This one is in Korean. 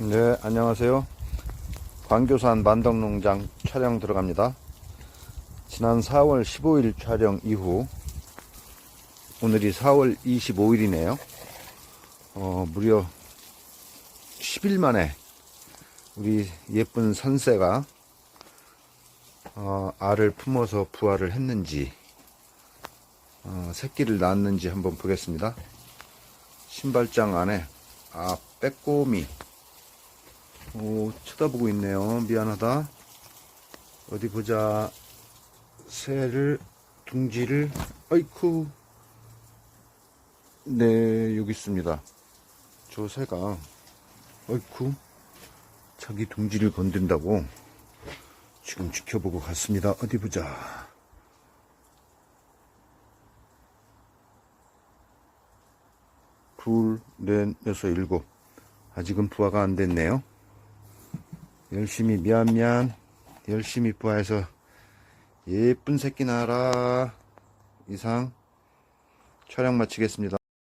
네, 안녕하세요. 광교산 만덕농장 촬영 들어갑니다. 지난 4월 15일 촬영 이후 오늘이 4월 25일이네요. 어, 무려 10일 만에 우리 예쁜 선새가 어, 알을 품어서 부화를 했는지 어, 새끼를 낳았는지 한번 보겠습니다. 신발장 안에 아 빼꼼이 오, 쳐다보고 있네요. 미안하다. 어디 보자. 새를, 둥지를, 아이쿠. 네, 여기 있습니다. 저 새가, 아이쿠. 자기 둥지를 건든다고 지금 지켜보고 갔습니다. 어디 보자. 둘, 넷, 여섯, 일곱. 아직은 부화가 안 됐네요. 열심히 미안 미안. 열심히 부화해서 예쁜 새끼 낳아라. 이상 촬영 마치겠습니다